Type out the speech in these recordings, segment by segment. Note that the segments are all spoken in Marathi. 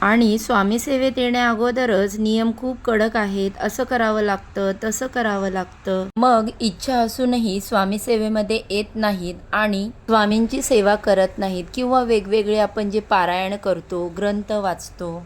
आणि स्वामीसेवेत येण्याअगोदरच नियम खूप कडक आहेत. असं करावं लागतं तसं करावं लागतं. मग इच्छा असूनही स्वामी सेवेमध्ये येत नाहीत आणि स्वामींची सेवा करत नाहीत किंवा वेगवेगळे आपण जे पारायण करतो ग्रंथ वाचतो.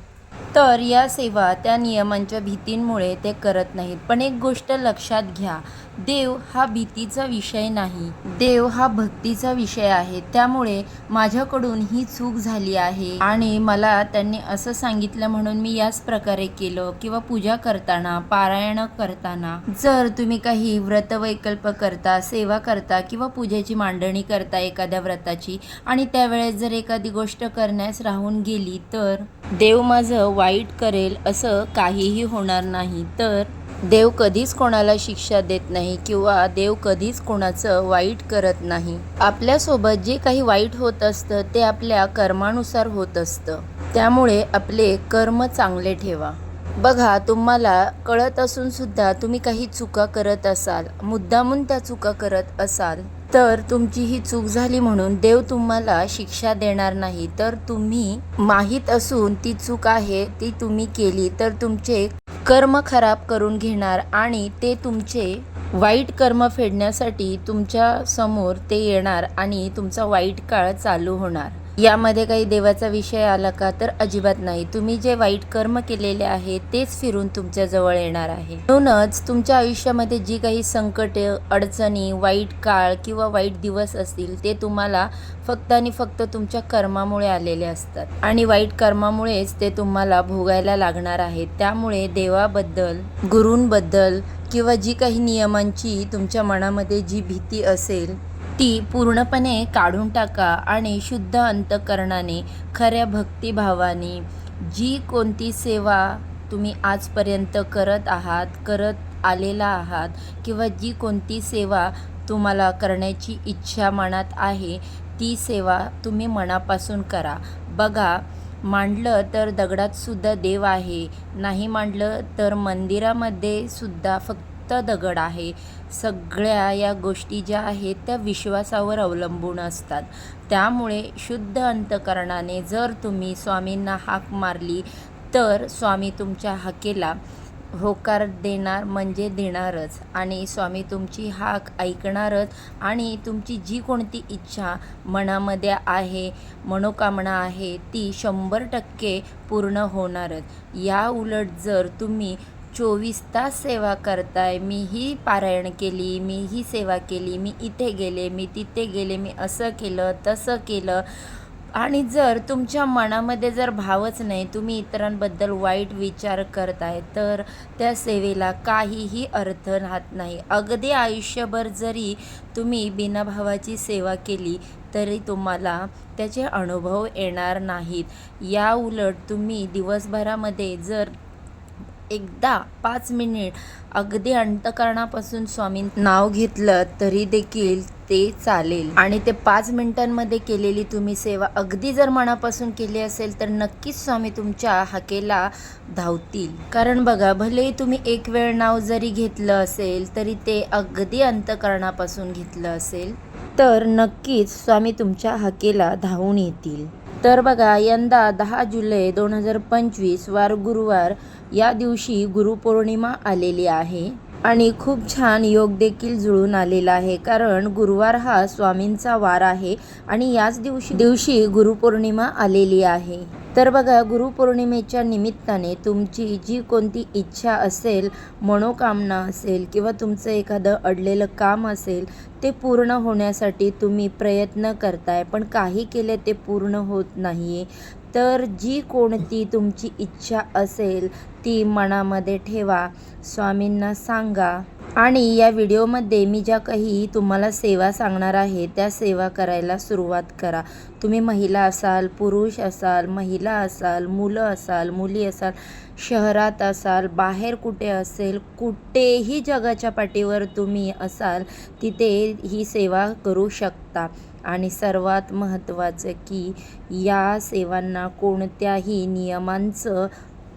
तर या सेवा त्या नियमांच्या भीतींमुळे ते करत नाहीत. पण एक गोष्ट लक्षात घ्या. देव हा भीतीचा विषय नाही. देव हा भक्तीचा विषय आहे. त्यामुळे माझ्याकडून ही चूक झाली आहे. आणि मला त्यांनी असं सांगितलं म्हणून मी याच प्रकारे केलं. किंवा पूजा करताना पारायण करताना जर तुम्ही काही व्रत वैकल्प करता सेवा करता किंवा पूजेची मांडणी करता एखाद्या व्रताची आणि त्यावेळेस जर एखादी गोष्ट करण्यास राहून गेली तर देव माझं वाईट करेल असं काहीही होणार नाही. तर देव कधीच कोणाला शिक्षा देत नाही किंवा देव कधीच कोणाचं वाईट करत नाही. आपल्यासोबत जे काही वाईट होत असतं ते आपल्या कर्मानुसार होत असतं. त्यामुळे आपले कर्म चांगले ठेवा. बघा तुम्हाला कळत असून सुद्धा तुम्ही काही चुका करत असाल मुद्दामून त्या चुका करत असाल तर तुमची ही चूक झाली म्हणून देव तुम्हाला शिक्षा देणार नाही. तर तुम्ही माहीत असून ती चूक आहे ती तुम्ही केली तर तुमचे कर्म खराब करून घेणार आणि ते तुमचे वाईट कर्म फेडण्यासाठी तुमच्यासमोर ते येणार आणि तुमचा वाईट काळ चालू होणार. यामध्ये काही देवाचा विषय आला का तर अजिबात नाही. तुम्ही जे वाईट कर्म केलेले आहे तेच फिरून तुमच्या जवळ येणार आहे. म्हणूनच तुमच्या आयुष्यामध्ये जी काही संकट अडचणी वाईट काळ किंवा वाईट दिवस असतील ते तुम्हाला फक्त आणि फक्त तुमच्या कर्मामुळे आलेले असतात. आणि वाईट कर्मामुळेच ते तुम्हाला भोगायला लागणार आहे त्यामुळे देवाबद्दल गुरूंबद्दल किंवा जी काही नियमांची तुमच्या मनामध्ये जी भीती असेल ती पूर्णपणे काढून टाका आणि शुद्ध अंतकरणाने खऱ्या भक्तिभावाने जी कोणती सेवा तुम्ही आजपर्यंत करत आहात करत आलेला आहात किंवा जी कोणती सेवा तुम्हाला करण्याची इच्छा मनात आहे ती सेवा तुम्ही मनापासून करा. बघा मांडलं तर दगडात सुद्धा देव आहे नाही मांडलं तर मंदिरामध्ये सुद्धा फक्त दगड आहे. सगळ्या या गोष्टी ज्या आहेत त्या विश्वासावर अवलंबून असतात. त्यामुळे शुद्ध अंतकरणाने जर तुम्ही स्वामींना हाक मारली तर स्वामी तुमच्या हाकेला होकार देणार म्हणजे देणारच आणि स्वामी तुमची हाक ऐकणारच आणि तुमची जी कोणती इच्छा मनामध्ये आहे मनोकामना आहे ती शंभर टक्के पूर्ण होणारच. या उलट जर तुम्ही चोवीस तास सेवा करताय. मी ही पारायण केली मी ही सेवा केली मी इथे गेले मी तिथे गेले मी असं केलं तसं केलं. आणि जर तुमच्या मनामध्ये जर भावच नाही तुम्ही इतरांबद्दल वाईट विचार करताय तर त्या सेवेला काहीही अर्थ राहत नाही. अगदी आयुष्यभर जरी तुम्ही बिनाभावाची सेवा केली तरी तुम्हाला त्याचे अनुभव येणार नाहीत. या उलट तुम्ही दिवसभरामध्ये जर एकदा पाच मिनिट अगदी अंतकरणापासून स्वामी नाव घेतलं तरी देखील ते चालेल. आणि ते पाच मिनिटांमध्ये केलेली तुम्ही सेवा अगदी जर मनापासून केली असेल तर नक्कीच स्वामी तुमच्या हाकेला धावतील. कारण बघा भलेही तुम्ही एक वेळ नाव जरी घेतलं असेल तरी ते अगदी अंतकरणापासून घेतलं असेल तर नक्कीच स्वामी तुमच्या हाकेला धावून येतील. तर बघा यंदा दहा जुलै दोन हजार पंचवीस वार गुरुवार या दिवशी गुरुपौर्णिमा आलेली आहे आणि खूप छान योग देखील जुळून आलेला आहे. कारण गुरुवार हा स्वामींचा वार आहे आणि याच दिवशी दिवशी गुरुपौर्णिमा आलेली आहे. तर बघा गुरुपौर्णिमेच्या निमित्ताने तुमची जी कोणती इच्छा असेल मनोकामना असेल किंवा तुमचं एखादं अडलेलं काम असेल ते पूर्ण होण्यासाठी तुम्ही प्रयत्न करताय. पण काही केले ते पूर्ण होत नाही आहे तर जी कोणती तुमची इच्छा असेल ती मनामध्ये ठेवा. स्वामींना सांगा. आणि या व्हिडिओमध्ये मी ज्या काही तुम्हाला सेवा सांगणार आहे त्या सेवा करायला सुरुवात करा. तुम्ही महिला असाल पुरुष असाल महिला असाल मुलं असाल मुली असाल शहरात असाल बाहेर कुठे असेल कुठेही जगाच्या पाठीवर तुम्ही असाल तिथे ही सेवा करू शकता. आणि सर्वात महत्त्वाचं की या सेवांना कोणत्याही नियमांचं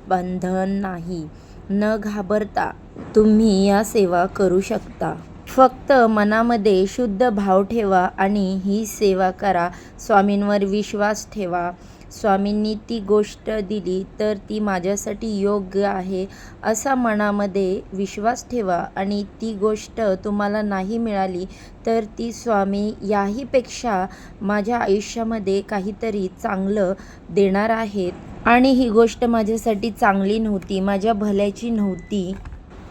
बंधन नाही. न घाबरता तुम्ही या सेवा करू शकता. फक्त मनामध्ये शुद्ध भाव ठेवा आणि ही सेवा करा. स्वामींवर विश्वास ठेवा. स्वामींनी ती गोष्ट दिली तर ती माझ्यासाठी योग्य आहे असा मनामध्ये विश्वास ठेवा आणि ती गोष्ट तुम्हाला नाही मिळाली तर ती स्वामी याहीपेक्षा माझ्या आयुष्यामध्ये काहीतरी चांगलं देणार आहेत. आणि ही गोष्ट माझ्यासाठी चांगली नव्हती माझ्या भल्याची नव्हती.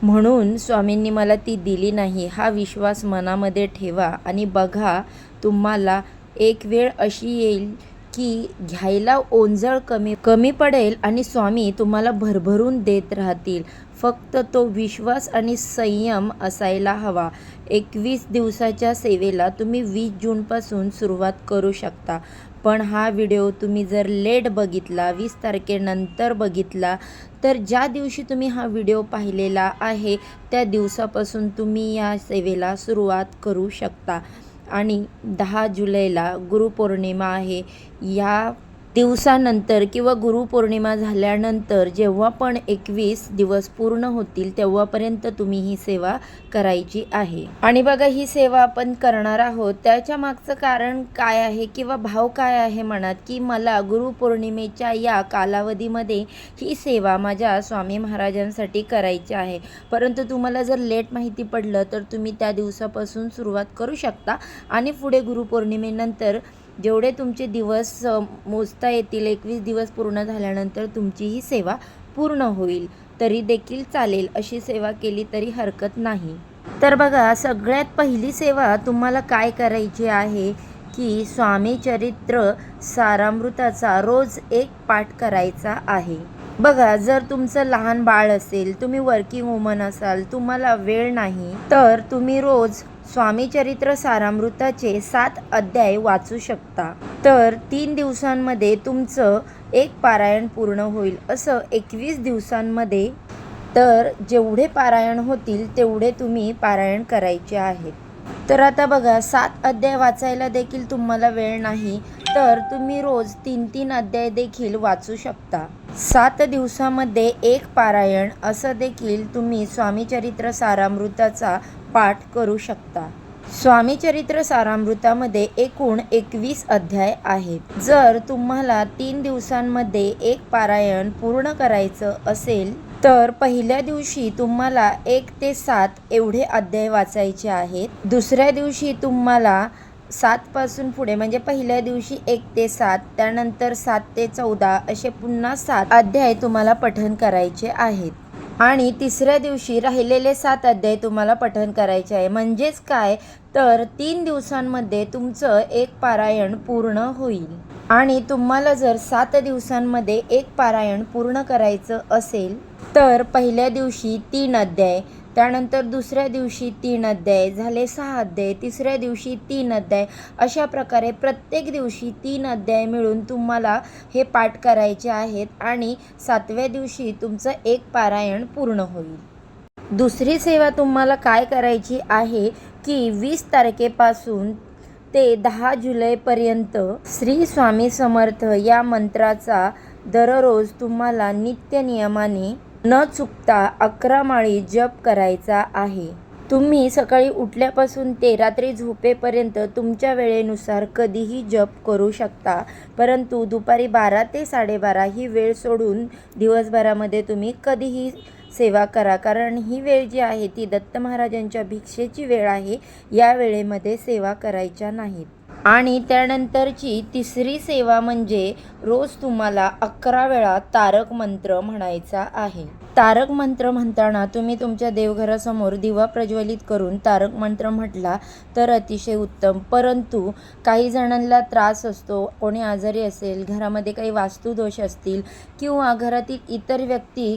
म्हणून स्वामींनी मला ती दिली नाही. हा विश्वास मनामध्ये ठेवा आणि बघा तुम्हाला एक वेळ अशी येईल की घ्यायला ओंजळ कमी कमी पडेल आणि स्वामी तुम्हाला भरभरून देत राहतील. फक्त तो विश्वास आणि संयम असायला हवा. एकवीस दिवसाच्या सेवेला तुम्ही वीस जूनपासून सुरुवात करू शकता. पण हा व्हिडिओ तुम्ही जर लेट बघितला वीस तारखेनंतर बघितला तर ज्या दिवशी तुम्ही हा व्हिडिओ पाहिलेला आहे त्या दिवसापासून तुम्ही या सेवेला सुरुवात करू शकता. आणि दहा जुलैला गुरुपौर्णिमा आहे. या दिवसानंतर किंवा गुरुपौर्णिमा झाल्यानंतर जेव्हा पण एकवीस दिवस पूर्ण होतील तेव्हापर्यंत तुम्ही ही सेवा करायची आहे. आणि बघा ही सेवा आपण करणार आहोत. त्याच्या मागचं कारण काय आहे किंवा भाव काय आहे मनात की मला गुरुपौर्णिमेच्या या कालावधीमध्ये ही सेवा माझ्या स्वामी महाराजांसाठी करायची आहे. परंतु तुम्हाला जर लेट माहिती पडलं तर तुम्ही त्या दिवसापासून सुरुवात करू शकता. आणि पुढे गुरुपौर्णिमेनंतर जेवढे तुमचे दिवस मोजता येतील एकवीस दिवस पूर्ण झाल्यानंतर तुमची ही सेवा पूर्ण होईल. तरी देखील चालेल अशी सेवा केली तरी हरकत नाही. तर बघा सगळ्यात पहिली सेवा तुम्हाला काय करायची आहे की स्वामी चरित्र सारामृताचा रोज एक पाठ करायचा आहे. बघा जर तुमचं लहान बाळ असेल तुम्ही वर्किंग वुमन असाल तुम्हाला वेळ नाही तर तुम्ही रोज स्वामी चरित्र सारामृताचे सात अध्याय वाचू शकता. तर तीन दिवसांमध्ये तुमचं एक पारायण पूर्ण होईल. असं एकवीस दिवसांमध्ये तर जेवढे पारायण होतील तेवढे तुम्ही पारायण करायचे आहेत. तर आता बघा सात अध्याय वाचायला देखील तुम्हाला वेळ नाही तर तुम्ही रोज तीन तीन अध्याय देखील वाचू शकता. सात दिवसामध्ये एक पारायण असं देखील तुम्ही स्वामीचरित्र सारामृताचा पाठ करू शकता. स्वामीचरित्र सारामृतामध्ये एकूण एकवीस अध्याय आहेत. जर तुम्हाला तीन दिवसांमध्ये एक पारायण पूर्ण करायचं असेल तर पहिल्या दिवशी तुम्हाला एक ते सात एवढे अध्याय वाचायचे आहेत. दुसऱ्या दिवशी तुम्हाला सातपासून पुढे म्हणजे पहिल्या दिवशी एक ते सात त्यानंतर सात ते चौदा असे पुन्हा सात अध्याय तुम्हाला पठन करायचे आहेत. आणि तिसऱ्या दिवशी राहिलेले सात अध्याय तुम्हाला पठन करायचे आहे. म्हणजेच काय? तर तीन दिवसांमध्ये तुमचं एक पारायण पूर्ण होईल. आणि तुम्हाला जर सात दिवसांमध्ये एक पारायण पूर्ण करायचं असेल तर पहिल्या दिवशी तीन अध्याय त्यानंतर दुसऱ्या दिवशी तीन अध्याय झाले सहा अध्याय तिसऱ्या दिवशी तीन अध्याय. अशा प्रकारे प्रत्येक दिवशी तीन अध्याय मिळून तुम्हाला हे पाठ करायचे आहेत आणि सातव्या दिवशी तुमचं एक पारायण पूर्ण होईल. दुसरी सेवा तुम्हाला काय करायची आहे की वीस तारखेपासून ते दहा जुलैपर्यंत श्री स्वामी समर्थ या मंत्राचा दररोज तुम्हाला नित्य नियमाने न चुकता अकरा माळी जप करायचा आहे. तुम्ही सकाळी उठल्यापासून ते रात्री झोपेपर्यंत तुमच्या वेळेनुसार कधीही जप करू शकता. परंतु दुपारी बारा ते साडेबारा ही वेळ सोडून दिवसभरामध्ये तुम्ही कधीही सेवा करा. कारण ही वेळ जी आहे ती दत्त महाराजांच्या भिक्षेची वेळ आहे. या वेळेमध्ये सेवा करायच्या नाहीत. आणि त्यानंतरची तिसरी सेवा म्हणजे रोज तुम्हाला अकरा वेळा तारक मंत्र म्हणायचा आहे. तारक मंत्र म्हणताना तुम्ही तुमच्या देवघरासमोर दिवा प्रज्वलित करून तारक मंत्र म्हटला तर अतिशय उत्तम. परंतु काही जणांना त्रास असतो कोणी आजारी असेल घरामध्ये काही वास्तुदोष असतील किंवा घरातील इतर व्यक्ती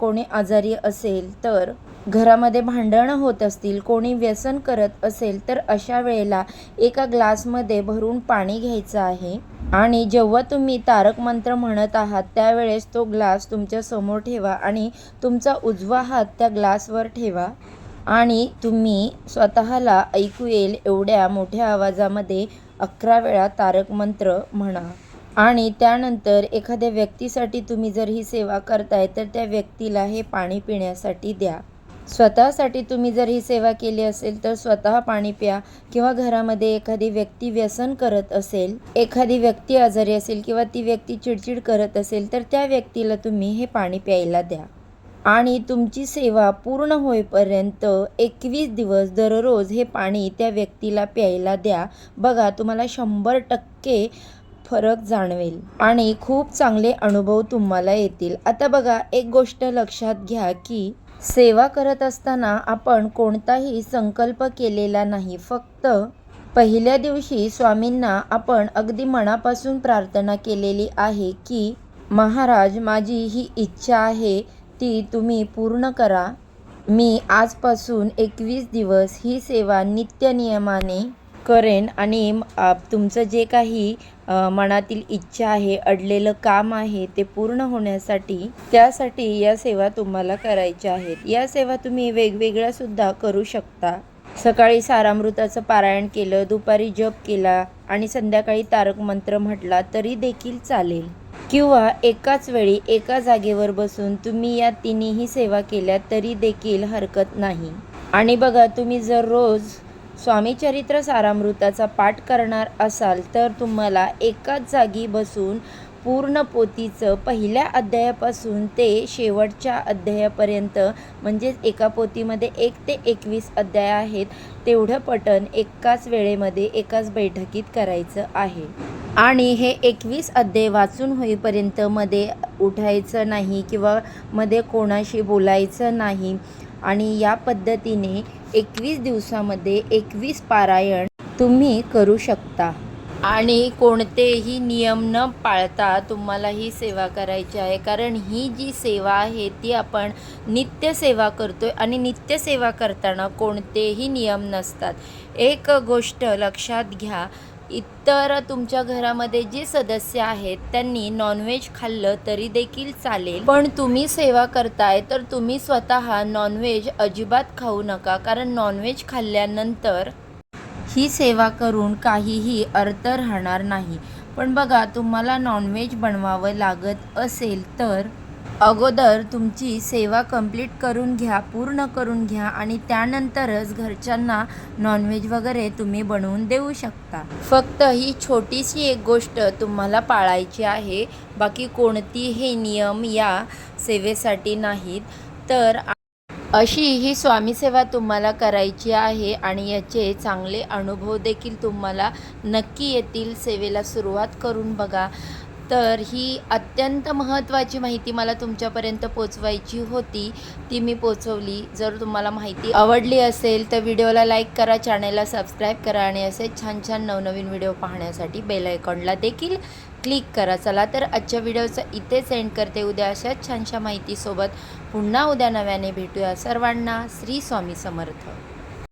कोणी आजारी असेल तर घरामध्ये भांडणं होत असतील कोणी व्यसन करत असेल तर अशा वेळेला एका ग्लासमध्ये भरून पाणी घ्यायचं आहे. आणि जेव्हा तुम्ही तारक मंत्र म्हणत आहात त्यावेळेस तो ग्लास तुमच्यासमोर ठेवा आणि तुमचा उजवा हात त्या ग्लासवर ठेवा. आणि तुम्ही स्वतःला ऐकू येईल एवढ्या मोठ्या आवाजामध्ये अकरा वेळा तारक मंत्र म्हणा. आणि त्यानंतर एखाद्या व्यक्तीसाठी तुम्ही जर ही सेवा करताय तर त्या व्यक्तीला हे पाणी पिण्यासाठी द्या. स्वतःसाठी तुम्ही जर ही सेवा केली असेल तर स्वतः पाणी प्या किंवा घरामध्ये एखादी व्यक्ती व्यसन करत असेल एखादी व्यक्ती आजारी असेल किंवा ती व्यक्ती चिडचिड करत असेल तर त्या व्यक्तीला तुम्ही हे पाणी प्यायला द्या. आणि तुमची सेवा पूर्ण होईपर्यंत एकवीस दिवस दररोज हे पाणी त्या व्यक्तीला प्यायला द्या. बघा तुम्हाला शंभर टक्के फरक जाणवेल आणि खूप चांगले अनुभव तुम्हाला येतील. आता बघा एक गोष्ट लक्षात घ्या की सेवा करत असताना आपण कोणताही संकल्प केलेला नाही. फक्त पहिल्या दिवशी स्वामींना आपण अगदी मनापासून प्रार्थना केलेली आहे की महाराज माझी ही इच्छा आहे ती तुम्ही पूर्ण करा. मी आजपासून एकवीस दिवस ही सेवा नित्यनियमाने करेन आणि तुमचं जे काही मनातील इच्छा आहे अडलेलं काम आहे ते पूर्ण होण्यासाठी त्यासाठी या सेवा तुम्हाला करायच्या आहेत. या सेवा तुम्ही वेगवेगळ्या सुद्धा करू शकता. सकाळी सारामृताचं पारायण केलं दुपारी जप केला आणि संध्याकाळी तारक मंत्र म्हटला तरी देखील चालेल. किंवा एकाच वेळी एका जागेवर बसून तुम्ही या तिन्हीही सेवा केल्या तरी देखील हरकत नाही. आणि बघा तुम्ही जर रोज स्वामी चरित्र सारामृताचा पाठ करणार असाल तर तुम्हाला एकाच जागी बसून पूर्ण पोथीचं पहिल्या अध्यायापासून ते शेवटच्या अध्यायापर्यंत म्हणजेच एका पोथीमध्ये एक ते एकवीस अध्याय आहेत तेवढं पठण एकाच वेळेमध्ये एकाच बैठकीत करायचं आहे. आणि हे एकवीस अध्याय वाचून होईपर्यंत मध्ये उठायचं नाही किंवा मध्ये कोणाशी बोलायचं नाही आणि या पद्धतीने एकवीस दिवसामध्ये एकवीस पारायण तुम्ही करू शकता. आणि कोणतेही नियम न पाळता तुम्हाला ही सेवा करायची आहे. कारण ही जी सेवा आहे ती आपण नित्यसेवा आहे आणि नित्यसेवा करताना कोणतेही नियम नसतात. एक गोष्ट लक्षात घ्या इतर तुमच्या घरामध्ये जे सदस्य आहेत त्यांनी नॉनव्हेज खाल्लं तरी देखील चालेल. पण तुम्ही सेवा करताय तर तुम्ही स्वतः नॉनव्हेज अजिबात खाऊ नका. कारण नॉनव्हेज खाल्ल्यानंतर ही सेवा करून काहीही अर्थ राहणार नाही. पण बघा तुम्हाला नॉनव्हेज बनवावं लागत असेल तर अगोदर तुमची सेवा कंप्लीट करून घ्या पूर्ण करून घ्या आणि त्यानंतरच घरच्यांना नॉनव्हेज वगैरे तुम्ही बनवून देऊ शकता. फक्त ही छोटीशी एक गोष्ट तुम्हाला पाळायची आहे. बाकी कोणतीही नियम या सेवेसाठी नाहीत. तर अशी ही स्वामी सेवा तुम्हाला करायची आहे आणि याचे चांगले अनुभव देखील तुम्हाला नक्की येतील. सेवेला सुरुवात करून बघा. तर ही अत्यंत महत्त्वाची माहिती मला तुमच्यापर्यंत पोचवायची होती. ती मी पोचवली. जर तुम्हाला माहिती आवडली असेल तर व्हिडिओला लाईक करा चॅनलला सबस्क्राईब करा आणि असे छान छान नवनवीन व्हिडिओ पाहण्यासाठी बेल आयकॉनला देखील क्लिक करा. चला तर आजच्या व्हिडिओचं इथे सेंड करते. उद्या अशाच छानशा माहितीसोबत पुन्हा उद्या नव्याने भेटूया सर्वांना. श्री स्वामी समर्थ.